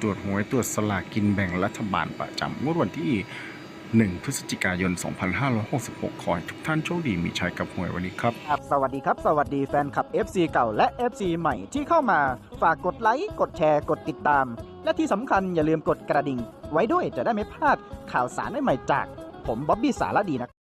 ตรวจหวยตรวจสลากกินแบ่งรัฐบาลประจำงวดวันที่ 1 พฤศจิกายน 2566 ขอให้ทุกท่านโชคดีมีชัยกับหวยวันนี้ครับ ครับสวัสดีครับ สวัสดีแฟนคลับ FC เก่าและ FC ใหม่ที่เข้ามา ฝากกดไลค์ กดแชร์ กดติดตาม และที่สำคัญอย่าลืมกดกระดิ่ง ไว้ด้วยจะได้ไม่พลาดข่าวสารใหม่ๆจาก ผมบ๊อบบี้สารดีนะ